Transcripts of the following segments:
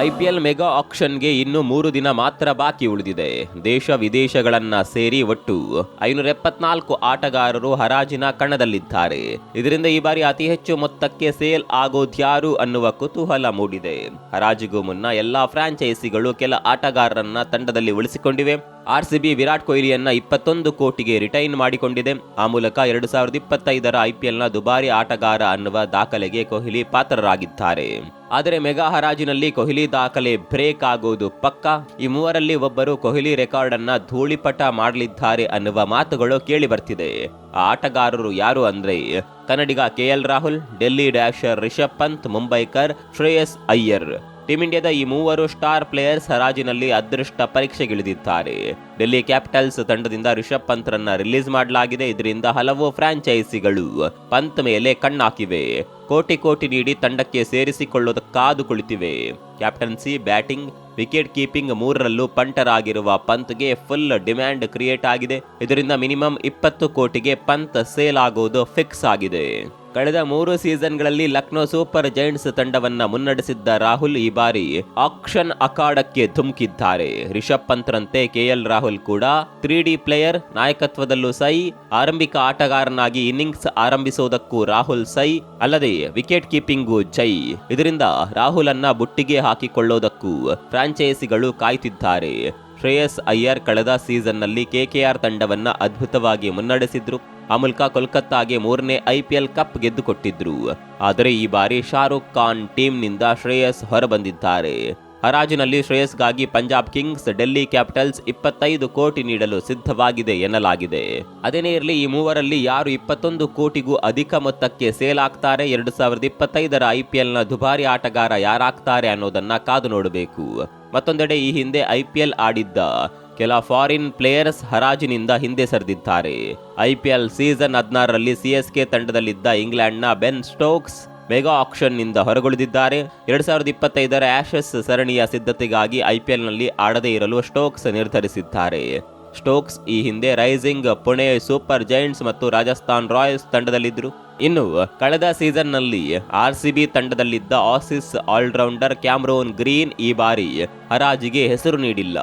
IPL mega ಆಕ್ಷನ್ಗೆ ಇನ್ನು ಮೂರು ದಿನ ಮಾತ್ರ ಬಾಕಿ ಉಳಿದಿದೆ. ದೇಶ ವಿದೇಶಗಳನ್ನ ಸೇರಿ ಒಟ್ಟು ಐನೂರ ಎಪ್ಪತ್ನಾಲ್ಕು ಆಟಗಾರರು ಹರಾಜಿನ ಕಣದಲ್ಲಿದ್ದಾರೆ. ಇದರಿಂದ ಈ ಬಾರಿ ಅತಿ ಹೆಚ್ಚು ಮೊತ್ತಕ್ಕೆ ಸೇಲ್ ಆಗೋದ್ಯಾರು ಅನ್ನುವ ಕುತೂಹಲ ಮೂಡಿದೆ. ಹರಾಜಿಗೂ ಮುನ್ನ ಎಲ್ಲಾ ಫ್ರಾಂಚೈಸಿಗಳು ಕೆಲ ಆಟಗಾರರನ್ನ ತಂಡದಲ್ಲಿ ಉಳಿಸಿಕೊಂಡಿವೆ. ಆರ್ಸಿಬಿ ವಿರಾಟ್ ಕೊಹ್ಲಿಯನ್ನ ಇಪ್ಪತ್ತೊಂದು ಕೋಟಿಗೆ ರಿಟೈನ್ ಮಾಡಿಕೊಂಡಿದೆ. ಆ ಮೂಲಕ ಎರಡು ಸಾವಿರದ ಇಪ್ಪತ್ತೈದರ ಐಪಿಎಲ್ನ ದುಬಾರಿ ಆಟಗಾರ ಅನ್ನುವ ದಾಖಲೆಗೆ ಕೊಹ್ಲಿ ಪಾತ್ರರಾಗಿದ್ದಾರೆ. ಆದರೆ ಮೆಗಾ ಹರಾಜಿನಲ್ಲಿ ಕೊಹ್ಲಿ ದಾಖಲೆ ಬ್ರೇಕ್ ಆಗೋದು ಪಕ್ಕ. ಈ ಮೂವರಲ್ಲಿ ಒಬ್ಬರು ಕೊಹ್ಲಿ ರೆಕಾರ್ಡ್ ಅನ್ನ ಧೂಳಿಪಟ ಮಾಡಲಿದ್ದಾರೆ ಅನ್ನುವ ಮಾತುಗಳು ಕೇಳಿ ಬರ್ತಿದೆ ಆ ಆಟಗಾರರು ಯಾರು ಅಂದ್ರೆ Kannadiga KL Rahul, Delhi dasher Rishabh Pant, Mumbaikar Shreyas Iyer. Team ಇಂಡಿಯಾದ ಈ ಮೂವರು ಸ್ಟಾರ್ ಪ್ಲೇಯರ್ಸ್ ಹರಾಜಿನಲ್ಲಿ ಅದೃಷ್ಟ ಪರೀಕ್ಷೆಗಿಳಿದಿದ್ದಾರೆ. ಡೆಲ್ಲಿ ಕ್ಯಾಪಿಟಲ್ಸ್ ತಂಡದಿಂದ ರಿಷಬ್ ಪಂತ್ರನ್ನ ರಿಲೀಸ್ ಮಾಡಲಾಗಿದೆ. ಇದರಿಂದ ಹಲವು ಫ್ರಾಂಚೈಸಿಗಳು ಪಂತ್ ಮೇಲೆ ಕಣ್ಣಾಕಿವೆ. ಕೋಟಿ ಕೋಟಿ ನೀಡಿ ತಂಡಕ್ಕೆ ಸೇರಿಸಿಕೊಳ್ಳೋದಕ್ಕಾದು ಕುಳಿತಿವೆ. ಕ್ಯಾಪ್ಟನ್ಸಿ, ಬ್ಯಾಟಿಂಗ್, ವಿಕೆಟ್ ಕೀಪಿಂಗ್ ಮೂರರಲ್ಲೂ ಪಂಟರಾಗಿರುವ ಪಂತ್ಗೆ ಫುಲ್ ಡಿಮ್ಯಾಂಡ್ ಕ್ರಿಯೇಟ್ ಆಗಿದೆ. ಇದರಿಂದ ಮಿನಿಮಮ್ ಇಪ್ಪತ್ತು ಕೋಟಿಗೆ ಪಂತ್ ಸೇಲ್ ಆಗುವುದು ಫಿಕ್ಸ್ ಆಗಿದೆ. ಕಳೆದ ಮೂರು ಸೀಸನ್ಗಳಲ್ಲಿ ಲಕ್ನೋ ಸೂಪರ್ ಜೈಂಟ್ಸ್ ತಂಡವನ್ನ ಮುನ್ನಡೆಸಿದ್ದ ರಾಹುಲ್ ಈ ಬಾರಿ ಆಕ್ಷನ್ ಅಖಾಡಕ್ಕೆ ಧುಮುಕಿದ್ದಾರೆ. ರಿಷಬ್ ಪಂತ್ರಂತೆ ಕೆಎಲ್ ರಾಹುಲ್ ಕೂಡ ತ್ರೀ ಡಿ ಪ್ಲೇಯರ್, ನಾಯಕತ್ವದಲ್ಲೂ ಸೈ, ಆರಂಭಿಕ ಆಟಗಾರನಾಗಿ ಇನ್ನಿಂಗ್ಸ್ ಆರಂಭಿಸುವುದಕ್ಕೂ ರಾಹುಲ್ ಸೈ, ಅಲ್ಲದೆ ವಿಕೆಟ್ ಕೀಪಿಂಗು ಜೈ. ಇದರಿಂದ ರಾಹುಲ್ ಅನ್ನ ಬುಟ್ಟಿಗೆ ಹಾಕಿಕೊಳ್ಳೋದಕ್ಕೂ ಫ್ರಾಂಚೈಸಿಗಳು ಕಾಯ್ತಿದ್ದಾರೆ. ಶ್ರೇಯಸ್ ಅಯ್ಯರ್ ಕಳೆದ ಸೀಸನ್ನಲ್ಲಿ ಕೆಕೆಆರ್ ತಂಡವನ್ನು ಅದ್ಭುತವಾಗಿ ಮುನ್ನಡೆಸಿದ್ರು. ಆ ಮೂಲಕ ಕೋಲ್ಕತ್ತಾಗೆ ಮೂರನೇ ಐಪಿಎಲ್ ಕಪ್ ಗೆದ್ದುಕೊಟ್ಟಿದ್ರು. ಆದರೆ ಈ ಬಾರಿ ಶಾರುಖ್ ಖಾನ್ ಟೀಮ್ನಿಂದ ಶ್ರೇಯಸ್ ಹೊರಬಂದಿದ್ದಾರೆ. ಹರಾಜಿನಲ್ಲಿ ಶ್ರೇಯಸ್ಗಾಗಿ ಪಂಜಾಬ್ ಕಿಂಗ್ಸ್, ಡೆಲ್ಲಿ ಕ್ಯಾಪಿಟಲ್ಸ್ ಇಪ್ಪತ್ತೈದು ಕೋಟಿ ನೀಡಲು ಸಿದ್ಧವಾಗಿದೆ ಎನ್ನಲಾಗಿದೆ. ಅದೇನೇ ಇರಲಿ, ಈ ಮೂವರಲ್ಲಿ ಯಾರು ಇಪ್ಪತ್ತೊಂದು ಕೋಟಿಗೂ ಅಧಿಕ ಮೊತ್ತಕ್ಕೆ ಸೇಲ್ ಆಗ್ತಾರೆ, ಎರಡು ಸಾವಿರದ ಇಪ್ಪತ್ತೈದರ ಐಪಿಎಲ್ನ ದುಬಾರಿ ಆಟಗಾರ ಯಾರಾಗ್ತಾರೆ ಅನ್ನೋದನ್ನ ಕಾದು ನೋಡಬೇಕು. ಮತ್ತೊಂದೆಡೆ ಈ ಹಿಂದೆ ಐಪಿಎಲ್ ಆಡಿದ್ದ ಕೆಲ ಫಾರಿನ್ ಪ್ಲೇಯರ್ಸ್ ಹರಾಜಿನಿಂದ ಹಿಂದೆ ಸರಿದಿದ್ದಾರೆ. ಐಪಿಎಲ್ ಸೀಸನ್ ಹದಿನಾರರಲ್ಲಿ ಸಿಎಸ್ಕೆ ತಂಡದಲ್ಲಿದ್ದ ಇಂಗ್ಲೆಂಡ್ನ ಬೆನ್ ಸ್ಟೋಕ್ಸ್ ಮೆಗಾ ಆಕ್ಷನ್ನಿಂದ ಹೊರಗುಳಿದಿದ್ದಾರೆ. ಎರಡ್ ಸಾವಿರದ ಇಪ್ಪತ್ತೈದರ ಆಶಸ್ ಸರಣಿಯ ಸಿದ್ಧತೆಗಾಗಿ ಐಪಿಎಲ್ನಲ್ಲಿ ಆಡದೇ ಇರಲು ಸ್ಟೋಕ್ಸ್ ನಿರ್ಧರಿಸಿದ್ದಾರೆ. ಸ್ಟೋಕ್ಸ್ ಈ ಹಿಂದೆ ರೈಸಿಂಗ್, ಪುಣೆ ಸೂಪರ್ ಜೈಂಟ್ಸ್ ಮತ್ತು ರಾಜಸ್ಥಾನ್ ರಾಯಲ್ಸ್ ತಂಡದಲ್ಲಿದ್ದರು. ಇನ್ನು, ಕಳೆದ ಸೀಸನ್ನಲ್ಲಿ ಬಿ ತಂಡದಲ್ಲಿದ್ದ ಆಸಿಸ್ ಆಲ್ರೌಂಡರ್ ಕ್ಯಾಮ್ರೋನ್ ಗ್ರೀನ್ ಈ ಬಾರಿ ಹರಾಜಿಗೆ ಹೆಸರು ನೀಡಿಲ್ಲ.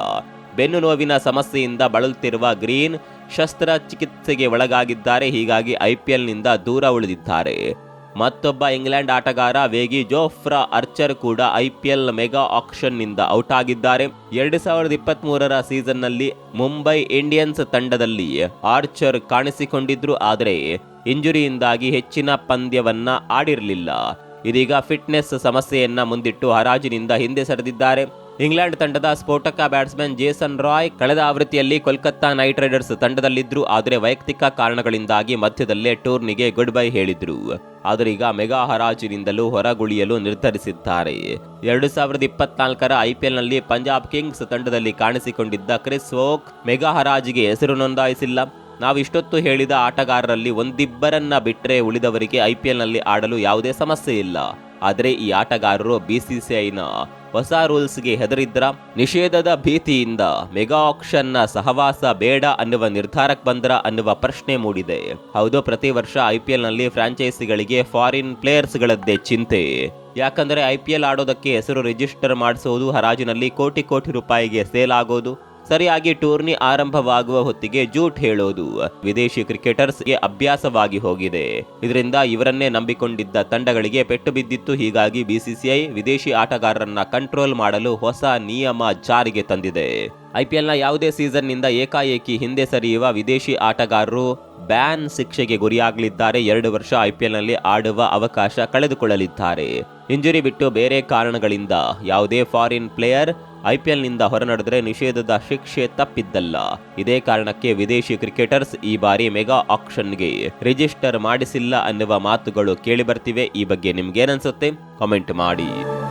ಬೆನ್ನು ನೋವಿನ ಸಮಸ್ಯೆಯಿಂದ ಬಳಲುತ್ತಿರುವ ಗ್ರೀನ್ ಶಸ್ತ್ರಚಿಕಿತ್ಸೆಗೆ ಒಳಗಾಗಿದ್ದಾರೆ. ಹೀಗಾಗಿ ಐಪಿಎಲ್ನಿಂದ ದೂರ ಉಳಿದಿದ್ದಾರೆ. ಮತ್ತೊಬ್ಬ ಇಂಗ್ಲೆಂಡ್ ಆಟಗಾರ ವೇಗಿ ಜೋಫ್ರಾ ಅರ್ಚರ್ ಕೂಡ ಐಪಿಎಲ್ ಮೆಗಾ ಆಕ್ಷನ್ನಿಂದ ಔಟ್ ಆಗಿದ್ದಾರೆ. ಎರಡು ಸಾವಿರದ ಇಪ್ಪತ್ತ್ ಮೂರರ ಸೀಸನ್ನಲ್ಲಿ ಮುಂಬೈ ಇಂಡಿಯನ್ಸ್ ತಂಡದಲ್ಲಿ ಆರ್ಚರ್ ಕಾಣಿಸಿಕೊಂಡಿದ್ರು, ಆದರೆ ಇಂಜುರಿಯಿಂದಾಗಿ ಹೆಚ್ಚಿನ ಪಂದ್ಯವನ್ನ ಆಡಿರಲಿಲ್ಲ. ಇದೀಗ ಫಿಟ್ನೆಸ್ ಸಮಸ್ಯೆಯನ್ನ ಮುಂದಿಟ್ಟು ಹರಾಜಿನಿಂದ ಹಿಂದೆ ಸರಿದಿದ್ದಾರೆ. ಇಂಗ್ಲೆಂಡ್ ತಂಡದ ಸ್ಫೋಟಕ ಬ್ಯಾಟ್ಸ್ಮನ್ ಜೇಸನ್ ರಾಯ್ ಕಳೆದ ಆವೃತ್ತಿಯಲ್ಲಿ ಕೋಲ್ಕತ್ತಾ ನೈಟ್ ರೈಡರ್ಸ್ ತಂಡದಲ್ಲಿದ್ದರು ಆದರೆ ವೈಯಕ್ತಿಕ ಕಾರಣಗಳಿಂದಾಗಿ ಮಧ್ಯದಲ್ಲೇ ಟೂರ್ನಿಗೆ ಗುಡ್ ಬೈ ಹೇಳಿದ್ರು. ಆದರೆ ಈಗ ಮೆಗಾ ಹರಾಜಿನಿಂದಲೂ ಹೊರಗುಳಿಯಲು ನಿರ್ಧರಿಸಿದ್ದಾರೆ. ಎರಡು ಸಾವಿರದ ಇಪ್ಪತ್ನಾಲ್ಕರ ಐಪಿಎಲ್ನಲ್ಲಿ ಪಂಜಾಬ್ ಕಿಂಗ್ಸ್ ತಂಡದಲ್ಲಿ ಕಾಣಿಸಿಕೊಂಡಿದ್ದ ಕ್ರಿಸ್ ವೋಕ್ ಮೆಗಾ ಹರಾಜಿಗೆ ಹೆಸರು ನೋಂದಾಯಿಸಿಲ್ಲ. ನಾವಿಷ್ಟೊತ್ತು ಹೇಳಿದ ಆಟಗಾರರಲ್ಲಿ ಒಂದಿಬ್ಬರನ್ನ ಬಿಟ್ಟರೆ ಉಳಿದವರಿಗೆ ಐಪಿಎಲ್ನಲ್ಲಿ ಆಡಲು ಯಾವುದೇ ಸಮಸ್ಯೆ ಇಲ್ಲ. ಆದರೆ ಈ ಆಟಗಾರರು ಬಿಸಿಸಿಐನ ಹೊಸ ರೂಲ್ಸ್ಗೆ ಹೆದರಿದ್ರ ನಿಷೇಧದ ಭೀತಿಯಿಂದ ಮೆಗಾ ಆಕ್ಷನ್ನ ಸಹವಾಸ ಬೇಡ ಅನ್ನುವ ನಿರ್ಧಾರಕ್ಕೆ ಬಂದ್ರ ಅನ್ನುವ ಪ್ರಶ್ನೆ ಮೂಡಿದೆ. ಹೌದು, ಪ್ರತಿ ವರ್ಷ ಐಪಿಎಲ್ನಲ್ಲಿ ಫ್ರಾಂಚೈಸಿಗಳಿಗೆ ಫಾರಿನ್ ಪ್ಲೇಯರ್ಸ್ಗಳದ್ದೇ ಚಿಂತೆ. ಯಾಕಂದ್ರೆ ಐಪಿಎಲ್ ಆಡೋದಕ್ಕೆ ಹೆಸರು ರಿಜಿಸ್ಟರ್ ಮಾಡಿಸೋದು ಹರಾಜಿನಲ್ಲಿ ಕೋಟಿ ಕೋಟಿ ರೂಪಾಯಿಗೆ ಸೇಲ್ ಆಗೋದು. ಸರಿಯಾಗಿ ಟೂರ್ನಿ ಆರಂಭವಾಗುವ ಹೊತ್ತಿಗೆ ಜೂಟ್ ಹೇಳೋದು ವಿದೇಶಿ ಕ್ರಿಕೆಟರ್ಸ್ಗೆ ಅಭ್ಯಾಸವಾಗಿ ಹೋಗಿದೆ. ಇದರಿಂದ ಇವರನ್ನೇ ನಂಬಿಕೊಂಡಿದ್ದ ತಂಡಗಳಿಗೆ ಪೆಟ್ಟು ಬಿದ್ದಿತ್ತು. ಹೀಗಾಗಿ ಬಿಸಿಸಿಐ ವಿದೇಶಿ ಆಟಗಾರರನ್ನ ಕಂಟ್ರೋಲ್ ಮಾಡಲು ಹೊಸ ನಿಯಮ ಜಾರಿಗೆ ತಂದಿದೆ. ಐಪಿಎಲ್ನ ಯಾವುದೇ ಸೀಸನ್ನಿಂದ ಏಕಾಏಕಿ ಹಿಂದೆ ಸರಿಯುವ ವಿದೇಶಿ ಆಟಗಾರರು ಬ್ಯಾನ್ ಶಿಕ್ಷೆಗೆ ಗುರಿಯಾಗಲಿದ್ದಾರೆ. ಎರಡು ವರ್ಷ ಐಪಿಎಲ್ನಲ್ಲಿ ಆಡುವ ಅವಕಾಶ ಕಳೆದುಕೊಳ್ಳಲಿದ್ದಾರೆ. ಇಂಜುರಿ ಬಿಟ್ಟು ಬೇರೆ ಕಾರಣಗಳಿಂದ ಯಾವುದೇ ಫಾರಿನ್ ಪ್ಲೇಯರ್ ಐಪಿಎಲ್ನಿಂದ ಹೊರನಡೆದರೆ ನಿಷೇಧದ ಶಿಕ್ಷೆ ತಪ್ಪಿದ್ದಲ್ಲ. ಇದೇ ಕಾರಣಕ್ಕೆ ವಿದೇಶಿ ಕ್ರಿಕೆಟರ್ಸ್ ಈ ಬಾರಿ ಮೆಗಾ ಆಕ್ಷನ್ಗೆ ರಿಜಿಸ್ಟರ್ ಮಾಡಿಸಿಲ್ಲ ಅನ್ನುವ ಮಾತುಗಳು ಕೇಳಿಬರ್ತಿವೆ. ಈ ಬಗ್ಗೆ ನಿಮ್ಗೇನನ್ಸುತ್ತೆ? ಕಾಮೆಂಟ್ ಮಾಡಿ.